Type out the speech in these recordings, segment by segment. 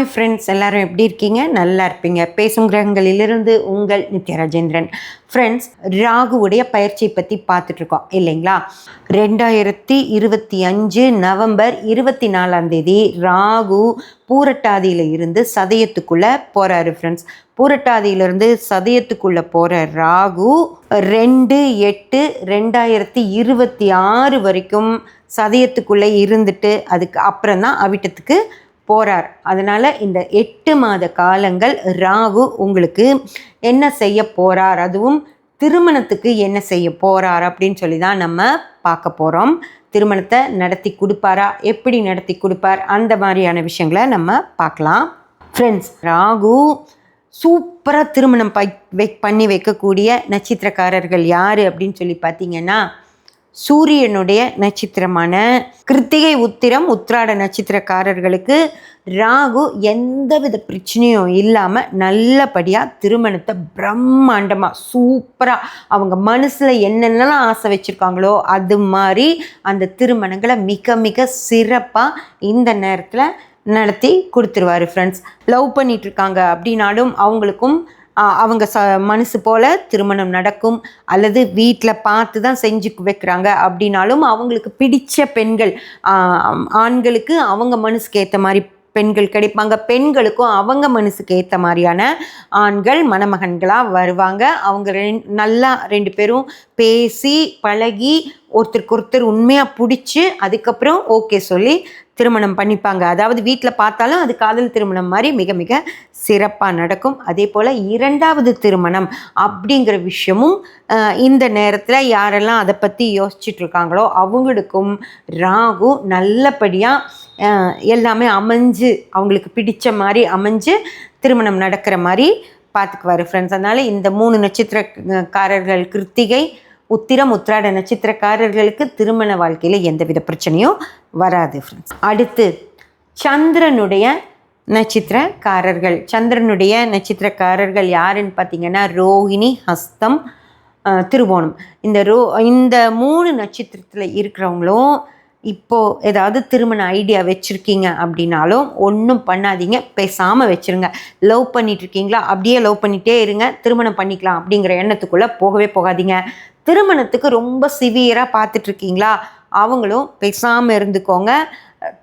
Hi friends எல்லாரும் எப்படி இருக்கீங்க? நல்லா இருப்பீங்க. பேசும் கிரகங்களிலிருந்து உங்கள் நித்ய ராஜேந்திரன் ஃப்ரெண்ட்ஸ் ராகுவுடைய பயிற்சியை பற்றி பார்த்துட்ருக்கோம் இல்லைங்களா? ரெண்டாயிரத்தி இருபத்தி அஞ்சு நவம்பர் இருபத்தி நாலாம் தேதி ராகு பூரட்டாதியில் இருந்து சதயத்துக்குள்ளே போகிறாரு ஃப்ரெண்ட்ஸ் பூரட்டாதியிலிருந்து சதயத்துக்குள்ளே போகிற ராகு ரெண்டு எட்டு ரெண்டாயிரத்தி இருபத்தி ஆறு வரைக்கும் சதயத்துக்குள்ளே இருந்துட்டு அதுக்கு அப்புறம் தான் அவிட்டத்துக்கு போகிறார் அதனால் இந்த எட்டு மாத காலங்கள் ராகு உங்களுக்கு என்ன செய்ய போகிறார் அதுவும் திருமணத்துக்கு என்ன செய்ய போகிறார் அப்படின்னு சொல்லி தான் நம்ம பார்க்க போகிறோம் திருமணத்தை நடத்தி கொடுப்பாரா? எப்படி நடத்தி கொடுப்பார்? அந்த மாதிரியான விஷயங்களை நம்ம பார்க்கலாம். ஃப்ரெண்ட்ஸ் ராகு சூப்பராக திருமணம் பை பண்ணி வைக்கக்கூடிய நட்சத்திரக்காரர்கள் யார் அப்படின்னு சொல்லி பார்த்தீங்கன்னா சூரியனுடைய நட்சத்திரமான கிருத்திகை உத்திரம் உத்திராட நட்சத்திரக்காரர்களுக்கு ராகு எந்தவித பிரச்சனையும் இல்லாமல் நல்லபடியாக திருமணத்தை பிரம்மாண்டமாக சூப்பராக அவங்க மனசில் என்னென்னலாம் ஆசை வச்சுருக்காங்களோ அது மாதிரி அந்த திருமணங்களை மிக மிக சிறப்பாக இந்த நேரத்தில் நடத்தி கொடுத்துருவாரு ஃப்ரெண்ட்ஸ் லவ் பண்ணிட்டு இருக்காங்க அப்படின்னாலும் அவங்களுக்கும் அவங்க ச மனசு போல் திருமணம் நடக்கும் அல்லது வீட்டில் பார்த்து தான் செஞ்சு வைக்கிறாங்க அப்படின்னாலும் அவங்களுக்கு பிடிச்ச பெண்கள் ஆண்களுக்கு அவங்க மனசுக்கு ஏற்ற மாதிரி பெண்கள் கிடைப்பாங்க. பெண்களுக்கும் அவங்க மனசுக்கு ஏற்ற மாதிரியான ஆண்கள் மணமகன்களாக வருவாங்க. அவங்க ரெண் நல்லா ரெண்டு பேரும் பேசி பழகி ஒருத்தருக்கு ஒருத்தர் உண்மையாக பிடிச்சி அதுக்கப்புறம் ஓகே சொல்லி திருமணம் பண்ணிப்பாங்க. அதாவது வீட்டில் பார்த்தாலும் அது காதல் திருமணம் மாதிரி மிக மிக சிறப்பாக நடக்கும். அதே போல் இரண்டாவது திருமணம் அப்படிங்கிற விஷயமும் இந்த நேரத்தில் யாரெல்லாம் அதை பற்றி யோசிச்சுட்டு இருக்காங்களோ அவங்களுக்கும் ராகு நல்லபடியாக எல்லாமே அமைஞ்சு அவங்களுக்கு பிடித்த மாதிரி அமைஞ்சு திருமணம் நடக்கிற மாதிரி பார்த்துக்குவார் ஃப்ரெண்ட்ஸ் அதனால் இந்த மூணு நட்சத்திரக்காரர்கள் கிருத்திகை உத்திரம் உத்திராட நட்சத்திரக்காரர்களுக்கு திருமண வாழ்க்கையில் எந்தவித பிரச்சனையும் வராது ஃப்ரெண்ட்ஸ் அடுத்து சந்திரனுடைய நட்சத்திரக்காரர்கள். சந்திரனுடைய நட்சத்திரக்காரர்கள் யாருன்னு பார்த்தீங்கன்னா ரோஹிணி ஹஸ்தம் திருவோணம். இந்த ரோ இந்த மூணு நட்சத்திரத்தில் இருக்கிறவங்களும் இப்போது ஏதாவது திருமண ஐடியா வச்சுருக்கீங்க அப்படின்னாலும் ஒன்றும் பண்ணாதீங்க. பேசாமல் வச்சுருங்க. லவ் பண்ணிட்டு இருக்கீங்களா? அப்படியே லவ் பண்ணிகிட்டே இருங்க. திருமணம் பண்ணிக்கலாம் அப்படிங்கிற எண்ணத்துக்குள்ளே போகவே போகாதீங்க. திருமணத்துக்கு ரொம்ப சிவியராக பார்த்துட்ருக்கீங்களா அவங்களும் பேசாமல் இருந்துக்கோங்க.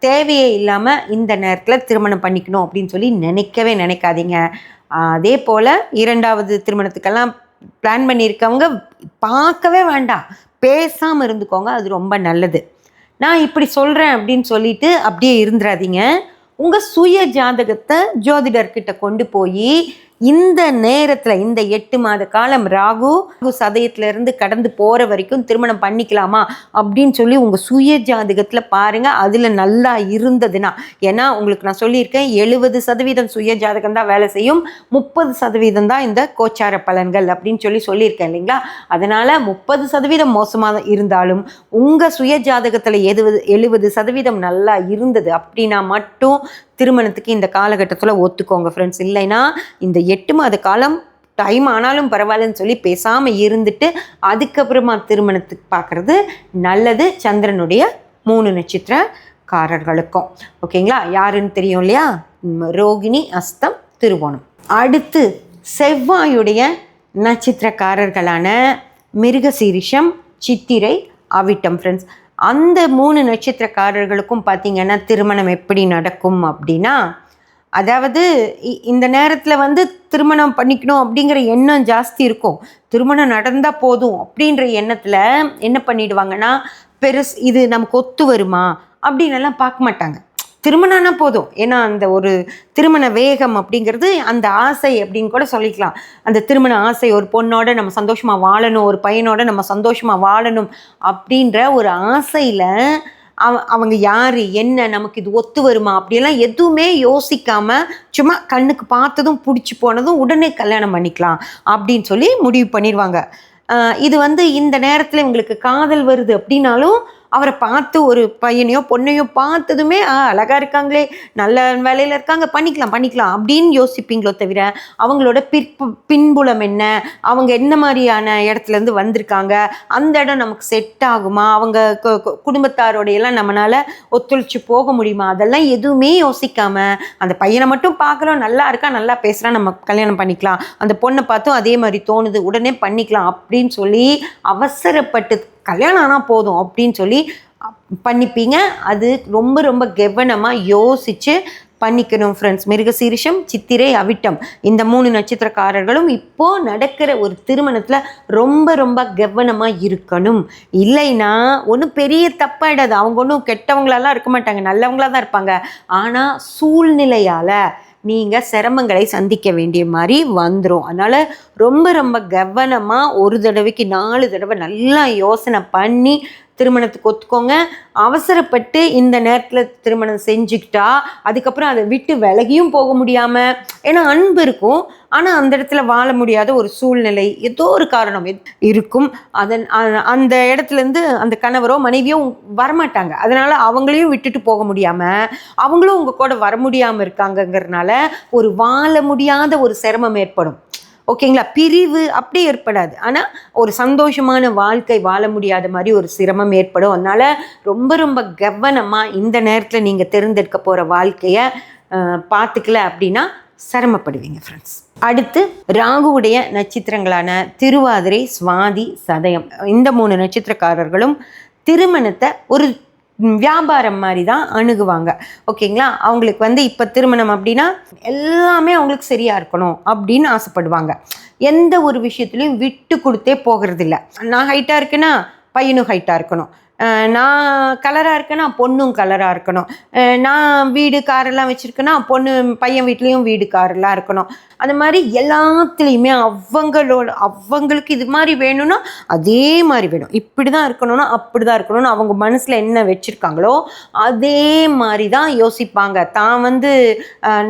தேவையே இல்லாமல் இந்த நேரத்தில் திருமணம் பண்ணிக்கணும் அப்படின்னு சொல்லி நினைக்கவே நினைக்காதீங்க. அதே போல் இரண்டாவது திருமணத்துக்கெல்லாம் பிளான் பண்ணியிருக்கவங்க பார்க்கவே வேண்டாம். பேசாமல் இருந்துக்கோங்க அது ரொம்ப நல்லது. நான் இப்படி சொல்கிறேன் அப்படின்னு சொல்லிட்டு அப்படியே இருந்துடாதீங்க உங்கள் சுய ஜாதகத்தை ஜோதிடர்கிட்ட கொண்டு போய் இந்த நேரத்தில் இந்த எட்டு மாத காலம் ராகு ராகு இருந்து கடந்து போகிற வரைக்கும் திருமணம் பண்ணிக்கலாமா அப்படின்னு சொல்லி உங்கள் சுய ஜாதகத்தில் பாருங்கள் அதில் நல்லா இருந்ததுன்னா ஏன்னா உங்களுக்கு நான் சொல்லியிருக்கேன் எழுபது சதவீதம் சுய ஜாதகம் தான் வேலை செய்யும் முப்பது சதவீதம் தான் இந்த கோச்சார பலன்கள் அப்படின்னு சொல்லி சொல்லியிருக்கேன் இல்லைங்களா? அதனால் முப்பது சதவீதம் மோசமாக இருந்தாலும் உங்கள் சுய ஜாதகத்தில் எழுபது எழுபது சதவீதம் நல்லா இருந்தது அப்படின்னா மட்டும் திருமணத்துக்கு இந்த காலகட்டத்தில் ஒத்துக்கோங்க ஃப்ரெண்ட்ஸ் இல்லைன்னா இந்த எட்டு மாத காலம் டைம் ஆனாலும் பரவாயில்லன்னு சொல்லி பேசாமல் இருந்துட்டு அதுக்கப்புறமா திருமணத்துக்கு பார்க்குறது நல்லது சந்திரனுடைய மூணு நட்சத்திரக்காரர்களுக்கும். ஓகேங்களா? யாருன்னு தெரியும் இல்லையா? ரோகிணி அஸ்தம் திருவோணம். அடுத்து செவ்வாயுடைய நட்சத்திரக்காரர்களான மிருகசீரிஷம் சித்திரை அவிட்டம் ஃப்ரெண்ட்ஸ் அந்த மூணு நட்சத்திரக்காரர்களுக்கும் பார்த்தீங்கன்னா திருமணம் எப்படி நடக்கும் அப்படின்னா அதாவது இ- இந்த நேரத்தில் வந்து திருமணம் பண்ணிக்கணும் அப்படிங்கிற எண்ணம் ஜாஸ்தி இருக்கும். திருமணம் நடந்தால் போதும் அப்படின்ற எண்ணத்தில் என்ன பண்ணிடுவாங்கன்னா பெருசு இது நமக்கு ஒத்து வருமா அப்படின்னு எல்லாம் பார்க்க மாட்டாங்க. திருமணம்னா போதும். ஏன்னா அந்த ஒரு திருமண வேகம் அப்படிங்கிறது அந்த ஆசை அப்படின்னு கூட சொல்லிக்கலாம். அந்த திருமண ஆசை ஒரு பொண்ணோட நம்ம சந்தோஷமாக வாழணும் ஒரு பையனோட நம்ம சந்தோஷமாக வாழணும் அப்படின்ற ஒரு ஆசையில் அவங்க யார் என்ன நமக்கு இது ஒத்து வருமா? அப்படியெல்லாம் எதுவுமே யோசிக்காமல் சும்மா கண்ணுக்கு பார்த்ததும் பிடிச்சி போனதும் உடனே கல்யாணம் பண்ணிக்கலாம் அப்படின்னு சொல்லி முடிவு பண்ணிடுவாங்க. இது வந்து இந்த நேரத்தில் இவங்களுக்கு காதல் வருது அப்படின்னாலும் அவரை பார்த்து ஒரு பையனையோ பொண்ணையோ பார்த்ததுமே ஆ அழகாக இருக்காங்களே நல்ல வேலையில் இருக்காங்க பண்ணிக்கலாம் பண்ணிக்கலாம் அப்படின்னு யோசிப்பீங்களோ தவிர அவங்களோட பிற்பு பின்புலம் என்ன அவங்க என்ன மாதிரியான இடத்துலேருந்து வந்திருக்காங்க அந்த இடம் நமக்கு செட் ஆகுமா அவங்க கு- கு- குடும்பத்தாரோடையெல்லாம் நம்மளால் ஒத்துழைச்சு போக முடியுமா அதெல்லாம் எதுவுமே யோசிக்காம அந்த பையனை மட்டும் பார்க்குறோம் நல்லா இருக்கா நல்லா பேசுகிறான் நம்ம கல்யாணம் பண்ணிக்கலாம் அந்த பொண்ணை பார்த்தும் அதே மாதிரி தோணுது உடனே பண்ணிக்கலாம் அப்படின்னு சொல்லி அவசரப்பட்டு கல்யாணம் ஆனால் போதும் அப்படின்னு சொல்லி அப்- பண்ணிப்பீங்க. அது ரொம்ப ரொம்ப கவனமாக யோசித்து பண்ணிக்கணும் ஃப்ரெண்ட்ஸ் மிருகசீரிஷம் சித்திரை அவிட்டம். இந்த மூணு நட்சத்திரக்காரர்களும் இப்போது நடக்கிற ஒரு திருமணத்தில் ரொம்ப ரொம்ப கவனமாக இருக்கணும். இல்லைன்னா ஒன்றும் பெரிய தப்பாயிடாது. அவங்க ஒன்றும் கெட்டவங்களெல்லாம் இருக்க மாட்டாங்க. நல்லவங்களா தான் இருப்பாங்க. ஆனால் சூழ்நிலையால் நீங்கள் சிரமங்களை சந்திக்க வேண்டிய மாதிரி வந்துடும் அதனால் ரொம்ப ரொம்ப கவனமாக ஒரு தடவைக்கு நாலு தடவை நல்லா யோசனை பண்ணி திருமணத்துக்கு ஒத்துக்கோங்க. அவசரப்பட்டு இந்த நேரத்தில் திருமணம் செஞ்சுக்கிட்டா அதுக்கப்புறம் அதை விட்டு விலகியும் போக முடியாமல் ஏன்னா அன்பு இருக்கும். ஆனால் அந்த இடத்துல வாழ முடியாத ஒரு சூழ்நிலை ஏதோ ஒரு காரணம் இருக்கும். அதன் அந்த இடத்துலேருந்து அந்த கணவரோ மனைவியோ வரமாட்டாங்க. அதனால் அவங்களையும் விட்டுட்டு போக முடியாமல் அவங்களும் உங்கள் கூட வர முடியாமல் இருக்காங்கங்கிறனால ஒரு வாழ முடியாத ஒரு சிரமம் ஏற்படும். ஓகேங்களா? பிரிவு அப்படி ஏற்படாது. ஆனால் ஒரு சந்தோஷமான வாழ்க்கை வாழ முடியாத மாதிரி ஒரு சிரமம் ஏற்படும். அதனால் ரொம்ப ரொம்ப கவனமாக இந்த நேரத்தில் நீங்கள் தேர்ந்தெடுக்க போகிற வாழ்க்கையை பார்த்துக்கல அப்படின்னா சிரமப்படுவீங்க ஃப்ரெண்ட்ஸ் அடுத்து ராகுவுடைய நட்சத்திரங்களான திருவாதிரை சுவாதி சதயம். இந்த மூணு நட்சத்திரக்காரர்களும் திருமணத்தை ஒரு வியாபாரம் மாதிரி தான் அணுகுவாங்க. ஓகேங்களா? அவங்களுக்கு வந்து இப்போ திருமணம் அப்படின்னா எல்லாமே அவங்களுக்கு சரியாக இருக்கணும் அப்படின்னு ஆசைப்படுவாங்க. எந்த ஒரு விஷயத்துலையும் விட்டு கொடுத்தே போகிறதில்ல. நான் ஹைட்டாக இருக்கேன்னா பையனும் ஹைட்டாக இருக்கணும். நான் கலராக இருக்கேன்னா பொண்ணும் கலராக இருக்கணும். நான் வீடு காரெல்லாம் வச்சுருக்கேன்னா பொண்ணு பையன் வீட்லேயும் வீடு காரெல்லாம் இருக்கணும். அந்த மாதிரி எல்லாத்துலேயுமே அவங்களோட அவங்களுக்கு இது மாதிரி வேணும்னா அதே மாதிரி வேணும். இப்படி தான் இருக்கணும்னா அப்படி தான் இருக்கணும்னு அவங்க மனசில் என்ன வச்சுருக்காங்களோ அதே மாதிரி தான் யோசிப்பாங்க. தான் வந்து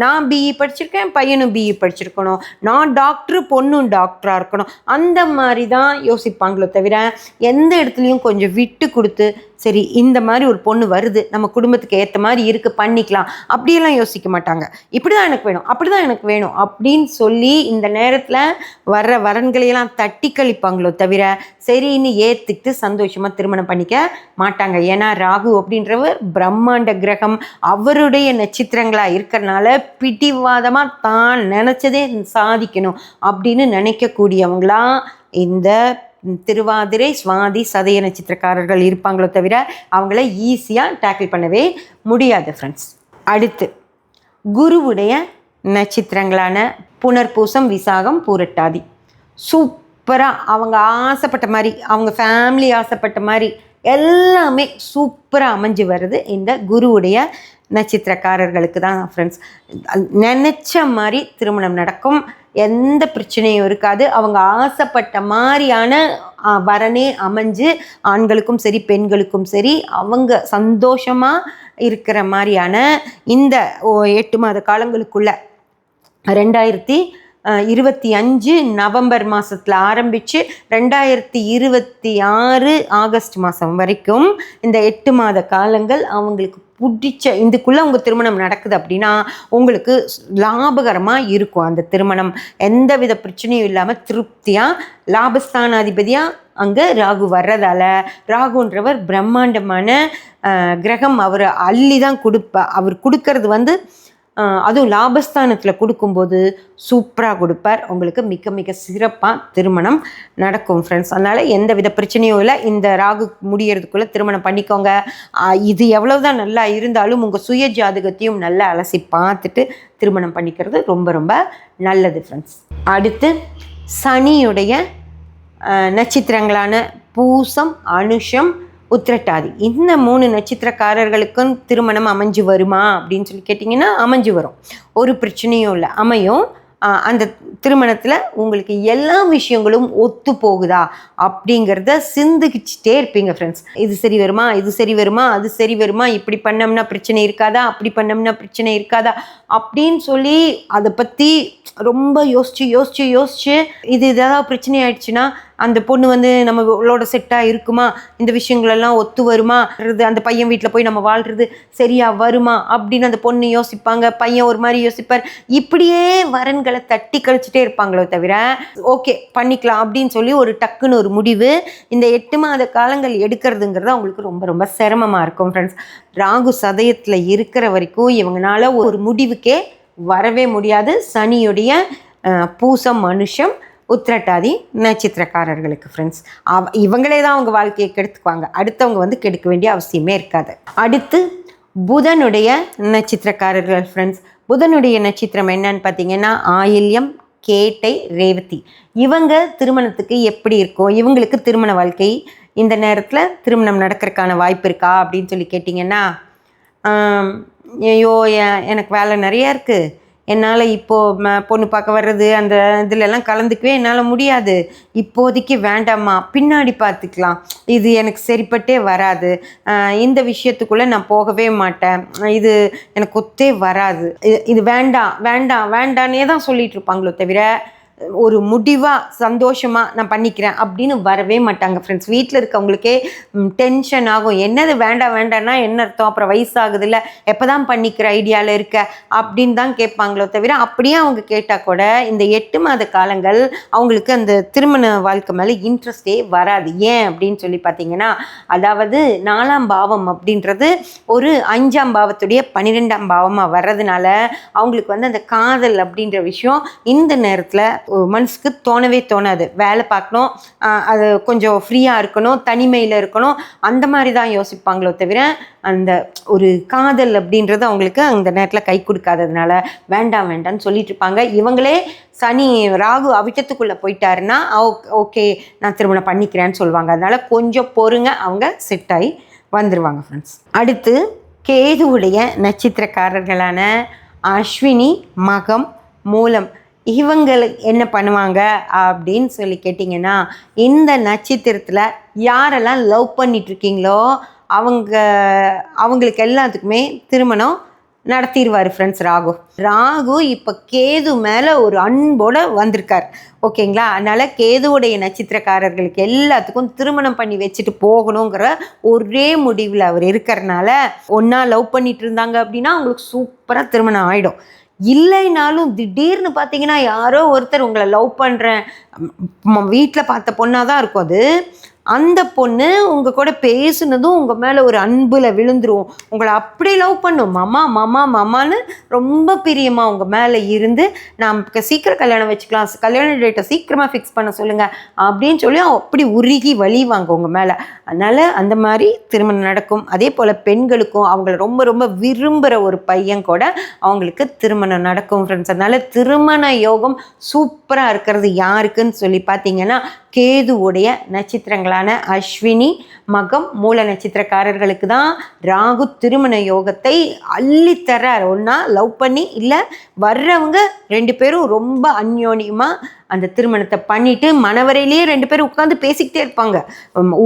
நான் பிஇ படிச்சிருக்கேன் பையனும் பிஇ படிச்சிருக்கணும். நான் டாக்டரு பொண்ணும் டாக்டராக இருக்கணும். அந்த மாதிரி தான் யோசிப்பாங்களோ தவிர எந்த இடத்துலையும் கொஞ்சம் விட்டு கொடுத்து சரி இந்த மாதிரி ஒரு பொண்ணு வருது நம்ம குடும்பத்துக்கு ஏற்ற மாதிரி இருக்கு பண்ணிக்கலாம். அப்படியெல்லாம் யோசிக்க மாட்டாங்க. இப்படி தான் எனக்கு வேணும் அப்படி தான் எனக்கு வேணும் அப்படின்னு சொல்லி இந்த நேரத்தில் வர்ற வரன்களையெல்லாம் தட்டி கழிப்பாங்களோ தவிர சரின்னு ஏற்றுக்கிட்டு சந்தோஷமாக திருமணம் பண்ணிக்க மாட்டாங்க. ஏன்னா ராகு அப்படின்றவர் பிரம்மாண்ட கிரகம். அவருடைய நட்சத்திரங்களாக இருக்கிறனால பிடிவாதமாக தான் நினச்சதே சாதிக்கணும் அப்படின்னு நினைக்கக்கூடியவங்களா இந்த திருவாதிரை சுவாதி சதய நட்சத்திரக்காரர்கள் இருப்பாங்களோ தவிர அவங்கள ஈஸியாக டேக்கிள் பண்ணவே முடியாது ஃப்ரெண்ட்ஸ் அடுத்து குருவுடைய நட்சத்திரங்களான புனர்பூசம் விசாகம் பூரட்டாதி. சூப்பராக அவங்க ஆசைப்பட்ட மாதிரி அவங்க ஃபேமிலி ஆசைப்பட்ட மாதிரி எல்லாமே சூப்பராக அமைஞ்சு வருது இந்த குருவுடைய நட்சத்திரக்காரர்களுக்கு தான் ஃப்ரெண்ட்ஸ் நினச்ச மாதிரி திருமணம் நடக்கும். எந்த பிரச்சனையும் இருக்காது. அவங்க ஆசைப்பட்ட மாதிரியான வரனே அமைஞ்சு ஆண்களுக்கும் சரி பெண்களுக்கும் சரி அவங்க சந்தோஷமாக இருக்கிற மாதிரியான இந்த ஓ, எட்டு மாத காலங்களுக்குள்ள ரெண்டாயிரத்தி இருபத்தி அஞ்சு நவம்பர் மாதத்தில் ஆரம்பித்து ரெண்டாயிரத்தி இருபத்தி ஆறு ஆகஸ்ட் மாதம் வரைக்கும் இந்த எட்டு மாத காலங்கள் அவங்களுக்கு பிடிச்ச இதுக்குள்ளே உங்கள் திருமணம் நடக்குது அப்படின்னா உங்களுக்கு லாபகரமாக இருக்கும் அந்த திருமணம். எந்த வித பிரச்சனையும் இல்லாமல் திருப்தியாக லாபஸ்தானாதிபதியாக அங்கே ராகு வர்றதால ராகுன்றவர் பிரம்மாண்டமான கிரகம் அவர் அள்ளி தான் கொடுப்ப அவர் கொடுக்கறது வந்து அதுவும் லாபஸ்தானத்தில் கொடுக்கும்போது சூப்பராக கொடுப்பார். உங்களுக்கு மிக மிக சிறப்பாக திருமணம் நடக்கும் ஃப்ரெண்ட்ஸ் அதனால் எந்த வித பிரச்சனையும் இல்லை. இந்த ராகு முடியறதுக்குள்ளே திருமணம் பண்ணிக்கோங்க. இது இது எவ்வளவுதான் நல்லா இருந்தாலும் உங்கள் சுய ஜாதகத்தையும் நல்லா அலசி பார்த்துட்டு திருமணம் பண்ணிக்கிறது ரொம்ப ரொம்ப நல்லது ஃப்ரெண்ட்ஸ் அடுத்து சனியுடைய நட்சத்திரங்களான பூசம் அனுஷம் உத்திரட்டாதி. இந்த மூணு நட்சத்திரக்காரர்களுக்கும் திருமணம் அமைஞ்சு வருமா அப்படின்னு சொல்லி கேட்டிங்கன்னா அமைஞ்சு வரும். ஒரு பிரச்சனையும் இல்லை. அமையும். அந்த திருமணத்தில் உங்களுக்கு எல்லா விஷயங்களும் ஒத்து போகுதா அப்படிங்கிறத சிந்திக்கிச்சிட்டே இருப்பீங்க ஃப்ரெண்ட்ஸ் இது சரி வருமா? இது சரி வருமா? அது சரி வருமா? இப்படி பண்ணோம்னா பிரச்சனை இருக்காதா? அப்படி பண்ணோம்னா பிரச்சனை இருக்காதா? அப்படின்னு சொல்லி அதை பற்றி ரொம்ப யோசிச்சு யோசிச்சு யோசிச்சு இது ஏதாவது பிரச்சனை ஆயிடுச்சுன்னா அந்த பொண்ணு வந்து நம்ம உள்ளோட செட்டாக இருக்குமா? இந்த விஷயங்களெல்லாம் ஒத்து வருமா? அந்த பையன் வீட்டில் போய் நம்ம வாழ்கிறது சரியா வருமா? அப்படின்னு அந்த பொண்ணு யோசிப்பாங்க. பையன் ஒரு மாதிரி யோசிப்பார். இப்படியே வரன்களை தட்டி கழிச்சிட்டே இருப்பாங்களோ தவிர ஓகே பண்ணிக்கலாம் அப்படின்னு சொல்லி ஒரு டக்குன்னு ஒரு முடிவு இந்த எட்டு மாத காலங்கள் எடுக்கிறதுங்கிறது அவங்களுக்கு ரொம்ப ரொம்ப சிரமமாக இருக்கும் ஃப்ரெண்ட்ஸ் ராகு சதயத்தில் இருக்கிற வரைக்கும் இவங்களால ஒரு முடிவுக்கே வரவே முடியாது. சனியுடைய பூசம் மனுஷம் உத்திரட்டாதி நட்சத்திரக்காரர்களுக்கு ஃப்ரெண்ட்ஸ் அவ இவங்களே தான் அவங்க வாழ்க்கையை கெடுத்துக்குவாங்க. அடுத்தவங்க வந்து கெடுக்க வேண்டிய அவசியமே இருக்காது. அடுத்து புதனுடைய நட்சத்திரக்காரர்கள் ஃப்ரெண்ட்ஸ் புதனுடைய நட்சத்திரம் என்னன்னு பார்த்தீங்கன்னா ஆயில்யம் கேட்டை ரேவதி. இவங்க திருமணத்துக்கு எப்படி இருக்கும் இவங்களுக்கு திருமண வாழ்க்கை இந்த நேரத்தில் திருமணம் நடக்கிறதுக்கான வாய்ப்பு இருக்கா அப்படின்னு சொல்லி கேட்டிங்கன்னா ஐயோ எனக்கு வேலை நிறையா இருக்குது என்னால் இப்போது ம பொண்ணு பார்க்க வர்றது அந்த இதுலெல்லாம் கலந்துக்கவே என்னால் முடியாது. இப்போதைக்கு வேண்டாம்மா. பின்னாடி பார்த்துக்கலாம். இது எனக்கு சரிப்பட்டே வராது. இந்த விஷயத்துக்குள்ளே நான் போகவே மாட்டேன். இது எனக்கு ஒத்தே வராது. இது இது வேண்டாம் வேண்டாம் வேண்டான்னே தான் சொல்லிகிட்ருப்பாங்களோ தவிர ஒரு முடிவாக சந்தோஷமாக நான் பண்ணிக்கிறேன் அப்படின்னு வரவே மாட்டாங்க ஃப்ரெண்ட்ஸ் வீட்டில் இருக்கவங்களுக்கே டென்ஷன் ஆகும். என்னது வேண்டாம் வேண்டாம்னா என்ன அர்த்தம்? அப்புறம் வயசாகுதுல்ல எப்போ தான் பண்ணிக்கிற ஐடியாவில் இருக்க? அப்படின்னு தான் கேட்பாங்களோ தவிர அப்படியே அவங்க கேட்டால் கூட இந்த எட்டு மாத காலங்கள் அவங்களுக்கு அந்த திருமண வாழ்க்கை மேலே இன்ட்ரெஸ்டே வராது. ஏன் அப்படின்னு சொல்லி பார்த்தீங்கன்னா அதாவது நாலாம் பாவம் அப்படின்றது ஒரு அஞ்சாம் பாவத்துடைய பன்னிரெண்டாம் பாவமாக வர்றதுனால அவங்களுக்கு வந்து அந்த காதல் அப்படின்ற விஷயம் இந்த நேரத்தில் மனசுக்கு தோணவே தோணாது. வேலை பார்க்கணும். அது கொஞ்சம் ஃப்ரீயாக இருக்கணும். தனிமையில் இருக்கணும். அந்த மாதிரி தான் யோசிப்பாங்களோ தவிர அந்த ஒரு காதல் அப்படின்றது அவங்களுக்கு அந்த நேரத்தில் கை கொடுக்காததுனால வேண்டாம் வேண்டாம்னு சொல்லிட்டு இருப்பாங்க. இவங்களே சனி ராகு அவிட்டத்துக்குள்ளே போயிட்டாருன்னா ஓகே நான் திருமணம் பண்ணிக்கிறேன்னு சொல்லுவாங்க. அதனால கொஞ்சம் பொறுங்க அவங்க செட் ஆகி வந்துருவாங்க ஃப்ரெண்ட்ஸ் அடுத்து கேதுவுடைய நட்சத்திரக்காரர்களான அஸ்வினி மகம் மூலம். இவங்களுக்கு என்ன பண்ணுவாங்க அப்படின்னு சொல்லி கேட்டிங்கன்னா இந்த நட்சத்திரத்தில் யாரெல்லாம் லவ் பண்ணிகிட்ருக்கீங்களோ அவங்க அவங்களுக்கு எல்லாத்துக்குமே திருமணம் நடத்திடுவார் ஃப்ரெண்ட்ஸ் ராகு. ராகு இப்போ கேது மேலே ஒரு அன்போடு வந்திருக்கார். ஓகேங்களா? அதனால் கேதுவுடைய நட்சத்திரக்காரர்களுக்கு எல்லாத்துக்கும் திருமணம் பண்ணி வச்சுட்டு போகணுங்கிற ஒரே முடிவில் அவர் இருக்கிறனால ஒன்றா லவ் பண்ணிட்டு இருந்தாங்க அப்படின்னா அவங்களுக்கு சூப்பராக திருமணம் ஆகிடும் இல்லைனாலும் திடீர்னு பார்த்தீங்கன்னா யாரோ ஒருத்தர் உங்களை லவ் பண்ணுறேன் வீட்டில் பார்த்த பொண்ணாக தான் இருக்கும் அது. அந்த பொண்ணு உங்கள் கூட பேசுனதும் உங்கள் மேலே ஒரு அன்பில் விழுந்துரும். உங்களை அப்படி லவ் பண்ணும். மாமா மாமா மாமான்னு ரொம்ப பிரியமாக உங்கள் மேலே இருந்து நாம் சீக்கிரம் கல்யாணம் வச்சுக்கலாம். கல்யாண டேட்டை சீக்கிரமாக ஃபிக்ஸ் பண்ண சொல்லுங்கள் அப்படின்னு சொல்லி அப்படி உருகி வழிவாங்க உங்கள் மேலே. அதனால் அந்த மாதிரி திருமணம் நடக்கும். அதே போல் பெண்களுக்கும் அவங்கள ரொம்ப ரொம்ப விரும்புகிற ஒரு பையன் கூட அவங்களுக்கு திருமணம் நடக்கும் ஃப்ரெண்ட்ஸ் அதனால் திருமண யோகம் சூப்பராக இருக்கிறது யாருக்குன்னு சொல்லி பார்த்தீங்கன்னா கேதுவுடைய நட்சத்திரங்களான அஸ்வினி மகம் மூல நட்சத்திரக்காரர்களுக்கு தான் ராகு திருமண யோகத்தை அள்ளித்தர்றார். ஒன்றா லவ் பண்ணி இல்லை வர்றவங்க ரெண்டு பேரும் ரொம்ப அந்யோன்யமாக அந்த திருமணத்தை பண்ணிட்டு மணவரையிலேயே ரெண்டு பேரும் உட்காந்து பேசிக்கிட்டே இருப்பாங்க.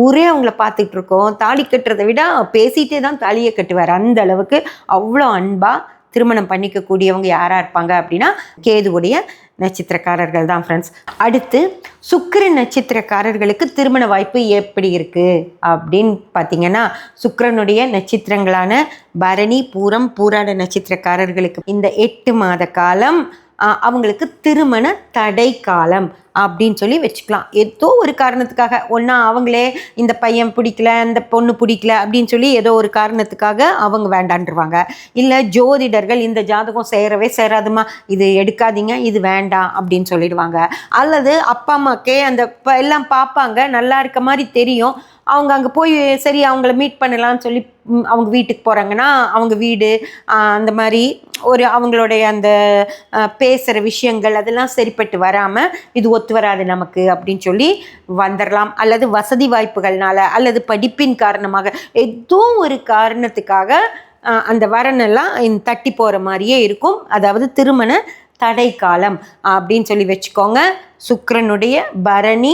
ஊரே அவங்கள பார்த்துக்கிட்டு இருக்கோம். தாலி கட்டுறதை விட பேசிகிட்டே தான் தாலியை கட்டுவார். அந்த அளவுக்கு அவ்வளோ அன்பாக திருமணம் பண்ணிக்கக்கூடியவங்க யாராக இருப்பாங்க அப்படின்னா கேதுவுடைய நட்சத்திரக்காரர்கள் தான் ஃப்ரெண்ட்ஸ் அடுத்து சுக்கர நட்சத்திரக்காரர்களுக்கு திருமண வாய்ப்பு எப்படி இருக்குது அப்படின்னு பார்த்தீங்கன்னா சுக்கரனுடைய நட்சத்திரங்களான பரணி பூரம் பூராட நட்சத்திரக்காரர்களுக்கு இந்த எட்டு மாத காலம் அவங்களுக்கு திருமண தடை காலம் அப்படின்னு சொல்லி வச்சுக்கலாம். ஏதோ ஒரு காரணத்துக்காக ஒன்றா அவங்களே இந்த பையன் பிடிக்கல இந்த பொண்ணு பிடிக்கல அப்படின்னு சொல்லி ஏதோ ஒரு காரணத்துக்காக அவங்க வேண்டான்ருவாங்க. இல்லை ஜோதிடர்கள் இந்த ஜாதகம் சேரவே சேராதுமா இது எடுக்காதீங்க இது வேண்டாம் அப்படின்னு சொல்லிடுவாங்க. அல்லது அப்பா அம்மாக்கே அந்த எல்லாம் பார்ப்பாங்க நல்லா இருக்க மாதிரி தெரியும். அவங்க அங்கே போய் சரி அவங்கள மீட் பண்ணலாம்னு சொல்லி அவங்க வீட்டுக்கு போகிறாங்கன்னா அவங்க வீடு அந்த மாதிரி ஒரு அவங்களுடைய அந்த பேசுகிற விஷயங்கள் அதெல்லாம் சரிப்பட்டு வராமல் இது ஒத்து வராது நமக்கு அப்படின்னு சொல்லி வந்துடலாம் அல்லது வசதி வாய்ப்புகள்னால அல்லது படிப்பின் காரணமாக ஏதோ ஒரு காரணத்துக்காக அந்த வரனெல்லாம் தட்டி போகிற மாதிரியே இருக்கும். அதாவது திருமண தடை காலம் அப்படின்னு சொல்லி வச்சுக்கோங்க. சுக்கரனுடைய பரணி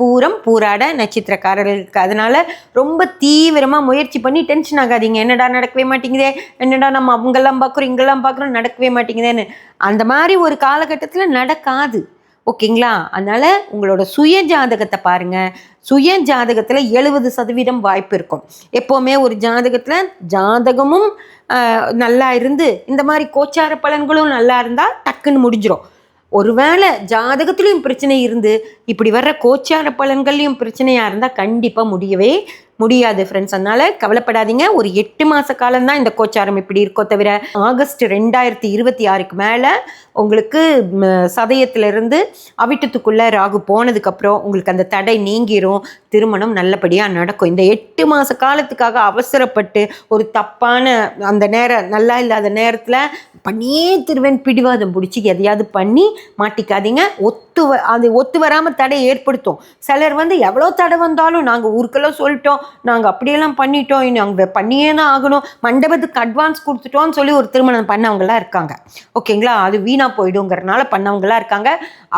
பூரம் பூராட நட்சத்திரக்காரர்களுக்கு அதனால் ரொம்ப தீவிரமாக முயற்சி பண்ணி டென்ஷன் ஆகாதீங்க. என்னடா நடக்கவே மாட்டேங்குதே? என்னடா நம்ம அவங்கெல்லாம் பார்க்குறோம் இங்கெல்லாம் பார்க்குறோம் நடக்கவே மாட்டேங்குதேன்னு. அந்த மாதிரி ஒரு காலகட்டத்தில் நடக்காது. ஓகேங்களா? அதனால் உங்களோட சுய ஜாதகத்தை பாருங்கள் சுய ஜாதகத்தில் எழுபது சதவீதம் வாய்ப்பு இருக்கும். எப்போவுமே ஒரு ஜாதகத்தில் ஜாதகமும் நல்லா இருந்து இந்த மாதிரி கோச்சார பலன்களும் நல்லா இருந்தால் டக்குன்னு முடிஞ்சிடும் ஒருவேளை ஜாதகத்துலேயும் பிரச்சனை இருந்து இப்படி வர்ற கோச்சார பலன்கள்லையும் பிரச்சனையாக இருந்தால் கண்டிப்பாக முடியவே முடியாது ஃப்ரெண்ட்ஸ் அதனால கவலைப்படாதீங்க. ஒரு எட்டு மாத காலம்தான் இந்த கோச்சாரம் இப்படி இருக்கோ தவிர ஆகஸ்ட் ரெண்டாயிரத்தி இருபத்தி ஆறுக்கு மேலே உங்களுக்கு சதயத்திலிருந்து அவிட்டத்துக்குள்ளே ராகு போனதுக்கப்புறம் உங்களுக்கு அந்த தடை நீங்கிரும். திருமணம் நல்லபடியாக நடக்கும். இந்த எட்டு மாத காலத்துக்காக அவசரப்பட்டு ஒரு தப்பான அந்த நேரம் நல்லா இல்லாத நேரத்தில் பண்ணியே திருவேன் பிடிவாதம் பிடிச்சி எதையாவது பண்ணி மாட்டிக்காதீங்க. ஒத்து வ- அது ஒத்து வராமல் தடை ஏற்படுத்தும். சிலர் வந்து எவ்வளோ தடை வந்தாலும் நாங்கள் ஊருக்கெல்லாம் சொல்லிட்டோம். நாங்கள் அப்படியெல்லாம் பண்ணிட்டோம். நாங்கள் பண்ணியே தான் ஆகணும். மண்டபத்துக்கு அட்வான்ஸ் கொடுத்துட்டோம்னு சொல்லி ஒரு திருமணம் பண்ணவங்களாம் இருக்காங்க. ஓகேங்களா? அது வீணாக போயிடுங்கிறனால பண்ணவங்களாம் இருக்காங்க.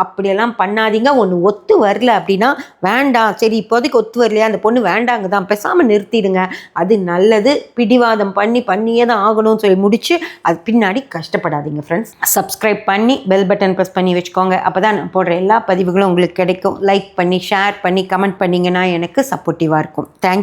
அப்படியெல்லாம் பண்ணாதீங்க. ஒன்று ஒத்து வரல அப்படின்னா வேண்டாம். சரி இப்போதைக்கு ஒத்து வரலையா? அந்த பொண்ணு வேண்டாங்க தான் பேசாமல் நிறுத்திடுங்க. அது நல்லது. பிடிவாதம் பண்ணி பண்ணியே தான் ஆகணும்னு சொல்லி முடிச்சு அது பின்னாடி கஷ்டப்படாதீங்க ஃப்ரெண்ட்ஸ் சப்ஸ்கிரைப் பண்ணி பெல் பட்டன் ப்ரெஸ் பண்ணி வச்சுக்கோங்க. அப்போ தான் நான் போடுற எல்லா பதிவுகளும் உங்களுக்கு கிடைக்கும். லைக் பண்ணி ஷேர் பண்ணி கமெண்ட் பண்ணிங்கன்னா எனக்கு சப்போர்ட்டிவாக இருக்கும். தேங்க்